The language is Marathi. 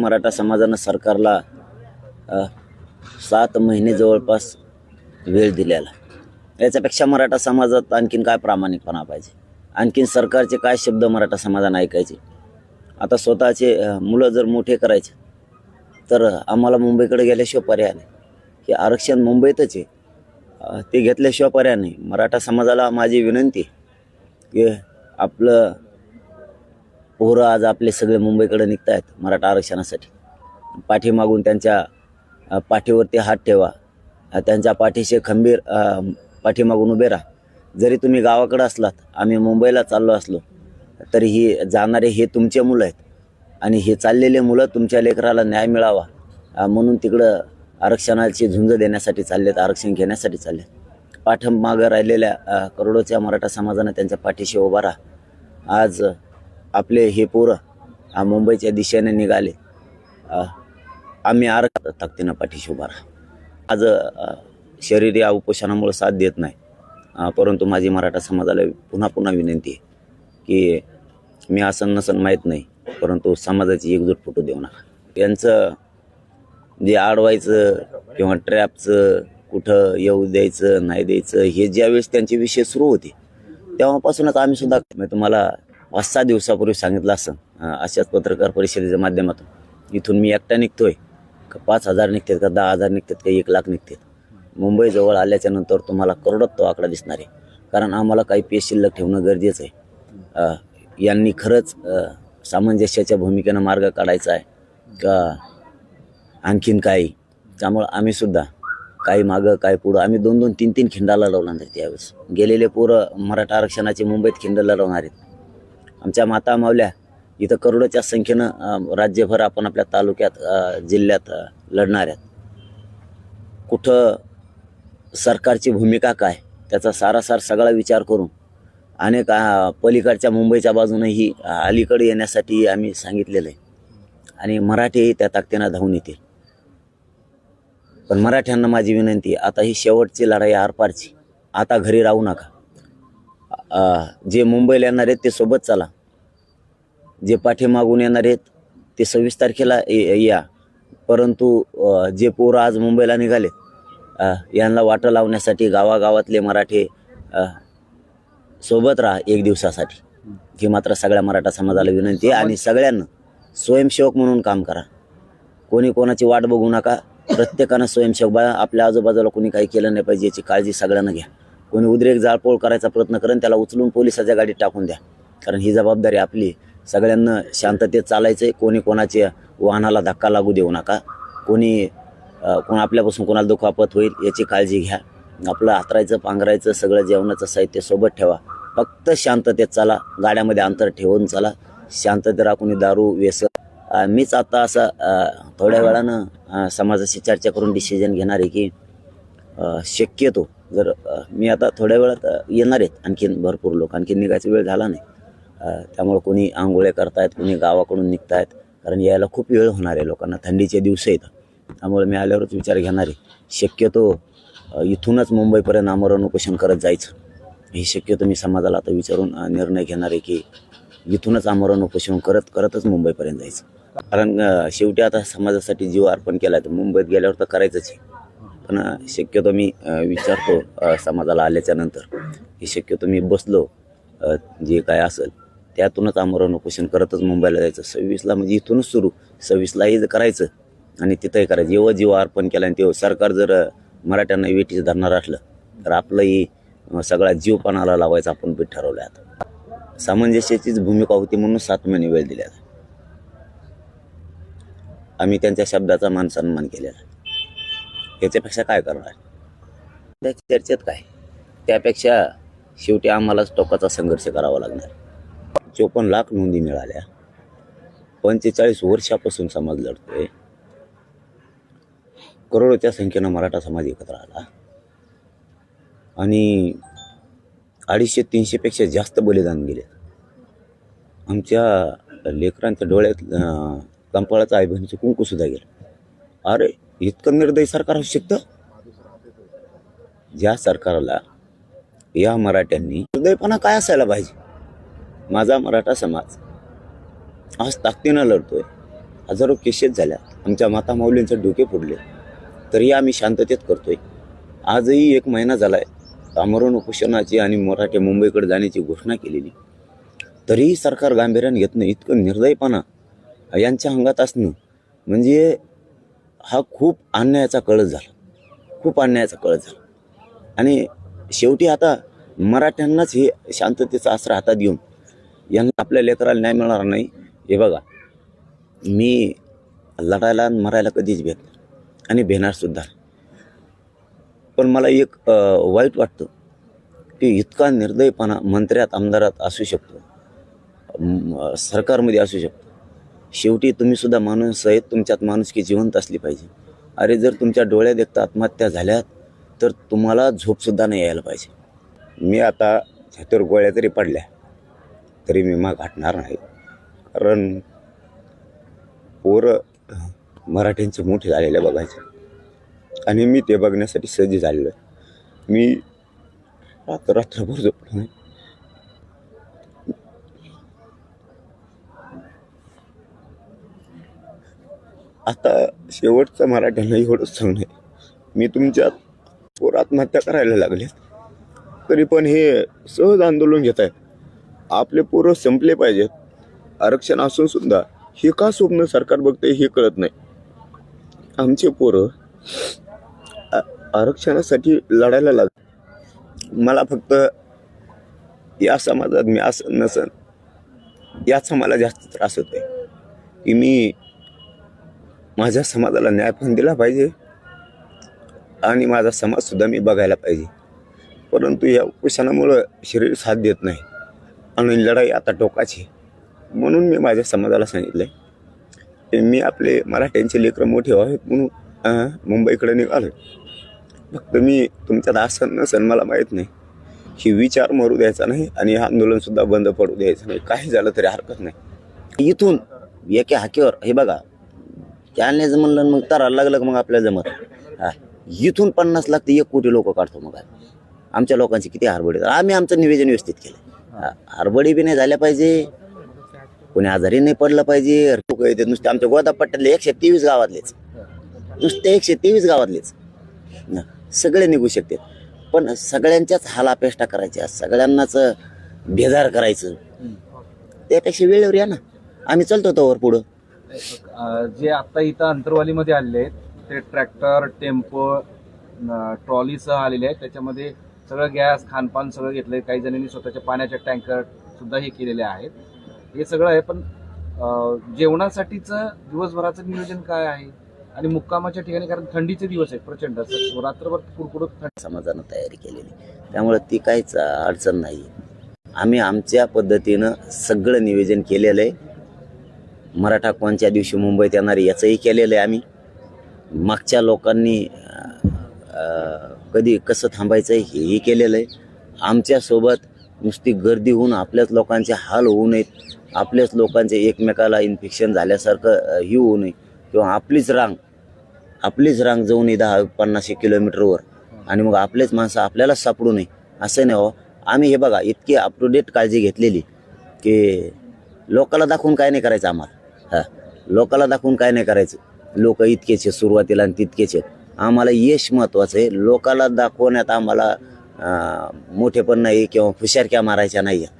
मराठा समाजानं सरकारला सात महिने जवळपास वेळ दिलेला. याच्यापेक्षा मराठा समाजात आणखीन काय प्रामाणिकपणा पाहिजे? आणखीन सरकारचे काय शब्द मराठा समाजानं ऐकायचे? आता स्वतःचे मुलं जर मोठे करायचे तर आम्हाला मुंबईकडे गेल्याशिवाय पर्याय नाही. हे आरक्षण मुंबईतच आहे. ते घेतल्याशिवाय पर्याय नाही. मराठा समाजाला माझी विनंती की आपलं पोरं आज आपले सगळे मुंबईकडे निघत आहेत मराठा आरक्षणासाठी. पाठीमागून त्यांच्या पाठीवरती हात ठेवा. त्यांच्या पाठीशी खंबीर पाठीमागून उभे राहा. जरी तुम्ही गावाकडे असलात आम्ही मुंबईला चाललो असलो तरी ही जाणारे हे तुमचे मुलं आहेत. आणि हे चाललेले मुलं तुमच्या लेकराला न्याय मिळावा. म्हणून तिकडं आरक्षणाची झुंज देण्यासाठी चाललेत आरक्षण घेण्यासाठी चाललेत. पाठमागं राहिलेल्या करोडोच्या मराठा समाजानं त्यांच्या पाठीशी उभा राहा. आज आपले हे पोरं मुंबईच्या दिशेने निघाले. आम्ही आर ताकदीनं पाठीशी उभा राहा. आज शरीर या उपोषणामुळे साथ देत नाही. परंतु माझी मराठा समाजाला पुन्हा पुन्हा विनंती आहे की मी आसन नसन माहीत नाही परंतु समाजाची एकजूट फुटू देऊ नका. यांचं जे आडवायचं किंवा ट्रॅपचं कुठं येऊ द्यायचं नाही द्यायचं हे ज्यावेळेस त्यांचे विषय सुरू होते तेव्हापासूनच आम्ही सुद्धा मी तुम्हाला पाच सहा दिवसापूर्वी सांगितलं असं. अशाच पत्रकार परिषदेच्या माध्यमातून. इथून मी एकटा निघतोय. का पाच हजार निघतात का दहा हजार निघतात का एक लाख निघतात. मुंबईजवळ आल्याच्यानंतर तुम्हाला करोडात तो आकडा दिसणार आहे. कारण आम्हाला काही पेश शिल्लक ठेवणं गरजेचं आहे. यांनी खरंच सामंजस्याच्या भूमिकेनं मार्ग काढायचा आहे. का आणखीन काही? त्यामुळं आम्ही सुद्धा काही मागं काय पुढं आम्ही दोन दोन तीन तीन खिंडाला लावणार आहेत त्यावेळेस गेलेले पोरं मराठा आरक्षणाचे मुंबईत खिंड लढवणार आहेत. आमच्या माता मावल्या इथं करोडोच्या संख्येनं राज्यभर आपण आपल्या तालुक्यात जिल्ह्यात लढणार आहेत. कुठं सरकारची भूमिका काय त्याचा सारासार सगळा विचार करून अनेक पलीकडच्या मुंबईच्या बाजूनही अलीकडे येण्यासाठी आम्ही सांगितलेलं आहे आणि मराठीही त्या ताकदीनं धावून येतील. पण मराठ्यांना माझी विनंती आता ही शेवटची लढाई आरपारची. आता घरी राहू नका. जे मुंबईला येणार आहेत ते सोबत चला. जे पाठीमागून येणार आहेत ते सव्वीस तारखेला ये- या. परंतु जे पोरं आज मुंबईला निघालेत यांना वाटं लावण्यासाठी गावागावातले मराठे सोबत राहा एक दिवसासाठी. ही मात्र सगळ्या मराठा समाजाला विनंती आहे आणि सगळ्यांना स्वयंसेवक म्हणून काम करा. कोणी कोणाची वाट बघू नका. प्रत्येकानं स्वयंसेवक बा आपल्या आजूबाजूला कोणी काही केलं नाही पाहिजे याची काळजी सगळ्यांना घ्या. कोणी उद्रेक जाळपोळ करायचा प्रयत्न करेन त्याला उचलून पोलिसाच्या गाडीत टाकून द्या. कारण ही जबाबदारी आपली सगळ्यांना शांततेत चालायचं आहे कोणी कोणाच्या वाहनाला धक्का लागू देऊ नका. कोणी कोण आपल्यापासून कोणाला दुखापत होईल याची काळजी घ्या. आपलं हातरायचं पांघरायचं सगळं जेवणाचं साहित्य सोबत ठेवा. फक्त शांततेत चाला. गाड्यामध्ये अंतर ठेवून चाला. शांततेत राखून दारू व्यसन मीच आता असं थोड्या वेळानं समाजाशी चर्चा करून डिसिजन घेणार आहे की शक्यतो जर मी आता थोड्या वेळात येणार आहेत आणखीन भरपूर लोक. आणखीन निघायचा वेळ झाला नाही. त्यामुळे कोणी आंघोळ्या करतायत कोणी गावाकडून निघतायत. कारण यायला खूप वेळ होणार आहे लोकांना. थंडीचे दिवस आहेत. त्यामुळे मी आल्यावरच विचार घेणार आहे. शक्यतो इथूनच मुंबईपर्यंत आमरण उपोषण करत जायचं. हे शक्यतो मी समाजाला आता विचारून निर्णय घेणार आहे की इथूनच आमरण उपोषण करत करतच मुंबईपर्यंत जायचं. कारण शेवटी आता समाजासाठी जीव अर्पण केला तर मुंबईत गेल्यावर तर करायचंच आहे. पण शक्यतो मी विचारतो समाजाला आल्याच्यानंतर शक्यतो मी बसलो जे काय असेल त्यातूनच आमरण उपोषण करतच मुंबईला जायचं. सव्वीसला म्हणजे इथूनच सुरू. सव्वीसलाही करायचं आणि तिथंही करायचं. जेव्हा जीव अर्पण केलं आणि तेव्हा सरकार जर मराठ्यांना वेटीचं धरणार असलं तर आपलंही सगळा जीवपणाला लावायचा आपण पीठ ठरवलं आता. सामंजस्याचीच भूमिका होती म्हणून सात महिने वेळ दिल्या आम्ही त्यांच्या शब्दाचा मान सन्मान केलेला. आहे. याच्यापेक्षा काय करणार? चर्चेत काय? त्यापेक्षा शेवटी आम्हालाच टोकाचा संघर्ष करावा लागणार. चोपन्न लाख नोंदी मिळाल्या. पंचेचाळीस वर्षापासून समाज लढतोय. करोडोच्या संख्येनं मराठा समाज एकत्र आला. आणि अडीचशे तीनशेपेक्षा जास्त बलिदान गेले. आमच्या लेकरांच्या डोळ्यात कंपाळाचा कंपाळाचं आई बहिणीचं कुंकू सुद्धा गेलं. अरे इतकं निर्दयी सरकार असू शकतं? ज्या सरकारला या मराठ्यांनी हृदयपणा काय असायला पाहिजे? माझा मराठा समाज आज ताकदीनं लढतोय. हजारो केसेस झाल्या. आमच्या माता माऊलींचे डोके फोडले. तरी आम्ही शांततेत करतोय. आजही एक महिना झाला आहे आमरण उपोषणाची आणि मराठे मुंबईकडे जाण्याची घोषणा केलेली. तरीही सरकार गांभीर्याने घेत नाही इतकं निर्दयपणा यांच्या अंगात असणं म्हणजे हा खूप अन्यायाचा कळस झाला. खूप अन्यायाचा कळस झाला. आणि शेवटी आता मराठ्यांनाच हे शांततेचा आसरा हातात घेऊन यांना आपल्या लेकराला न्याय मिळणार नाही. हे बघा मी लढायला आणि मरायला कधीच भेट आणि भेणारसुद्धा पण मला एक वाईट वाटतं की इतका निर्दयपणा मंत्र्यात आमदारात असू शकतो. सरकारमध्ये असू शकतो. शेवटी तुम्ही सुद्धा माणूस आहेत तुमच्यात माणुसकी जिवंत असली पाहिजे. अरे जर तुमच्या डोळ्यात देखता आत्महत्या झाल्यात तर तुम्हाला झोपसुद्धा नाही यायला पाहिजे. मी आता छातीवर गोळ्या जरी पडल्या तरी मी मग हटणार नाही. कारण पोरं मराठ्यांचे मोठे झालेले बघायचे. आणि मी ते बघण्यासाठी सज्ज झालेलो आहे. मी रात्र रात्रभर झोपलो नाही. आता शेवटचं मराठ्यांना एवढंच सांगणं आहे मी तुमच्या पोर आत्महत्या करायला लागले तरी पण हे सहज आंदोलन घेत आहेत. आपले पोरं संपले पाहिजेत. आरक्षण असून सुद्धा हे का स्वप्न सरकार बघते हे कळत नाही. आमचे पोरं आरक्षणासाठी लढायला लाग मला फक्त या समाजात मी असं नसन. याचा मला जास्त त्रास होत आहे की मी माझ्या समाजाला न्याय पण दिला पाहिजे आणि माझा समाजसुद्धा मी बघायला पाहिजे. परंतु या उपोषणामुळं शरीर साथ देत नाही आणि लढाई आता टोकाची म्हणून मी माझ्या समाजाला सांगितलं आहे मी आपले मराठ्यांचे लेकरं मोठे व्हावेत म्हणून मुंबईकडे निघालो फक्त मी तुमच्यात आसन नसन मला माहीत नाही. ही विचार मरू द्यायचा नाही आणि हे आंदोलनसुद्धा बंद पडू द्यायचं नाही. काही झालं तरी हरकत नाही. इथून एके हाकेवर हे बघा त्यानेच म्हणलं मग तरायला लागलं मग आपल्याला जमत? हा. इथून पन्नास लाख ते एक कोटी लोक काढतो मग आमच्या लोकांची किती हरबडी आम्ही आमचं निवेदन व्यवस्थित केलं. हरबडी बी नाही झाल्या पाहिजे. कोणी आजारी नाही पडलं पाहिजे. लोक येते नुसते आमच्या गोदापट्ट्यातले एकशे तेवीस गावातलेच. नुसते एकशे तेवीस गावातलेच. सगळे निघू शकते पण सगळ्यांच्याच हालापेष्टा करायच्या. सगळ्यांनाच बेजार करायचं. त्यापेक्षा वेळेवर या ना. आम्ही चलतो तोवर पुढं. जे आता इथं अंतरवालीमध्ये आलेले आहेत ते ट्रॅक्टर टेम्पो ट्रॉलीसह आलेले आहेत. त्याच्यामध्ये सगळं गॅस खानपान सगळं घेतलं आहे काही जणांनी स्वतःच्या पाण्याचे टँकर सुद्धा हे केलेले आहेत. हे सगळं आहे पण जेवणासाठीचं दिवसभराचं नियोजन काय आहे? आणि मुक्कामाच्या ठिकाणी कारण थंडीचे दिवस आहेत प्रचंड असं रात्रभर कुडकुडत थंड समाजानं तयारी केलेली. त्यामुळे ती काहीच अडचण नाही. आम्ही आमच्या पद्धतीनं सगळं नियोजन केलेलं आहे. मराठा कोणच्या दिवशी मुंबईत येणार आहे याचंही केलेलं आहे आम्ही. मागच्या लोकांनी कधी कसं थांबायचं आहे हेही केलेलं आहे. आमच्यासोबत नुसती गर्दी होऊन आपल्याच लोकांचे हाल होऊ नयेत. आपल्याच लोकांचे एकमेकाला इन्फेक्शन झाल्यासारखं ही होऊ नये. किंवा आपलीच रांग आपलीच रांग जाऊ नये दहा पन्नासशे किलोमीटरवर आणि मग आपलेच माणसं आपल्यालाच सापडू नये. असं नाही हो. आम्ही हे बघा इतकी अप टू डेट काळजी घेतलेली की लोकाला दाखवून काय नाही करायचं आम्हाला. हां. लोकाला दाखवून काय नाही करायचं. लोक इतकेच सुरुवातीला आणि तितकेच आहेत. आम्हाला यश महत्त्वाचं आहे. लोकाला दाखवण्यात आम्हाला मोठेपण नाही किंवा हुशारक्या मारायच्या नाही आहे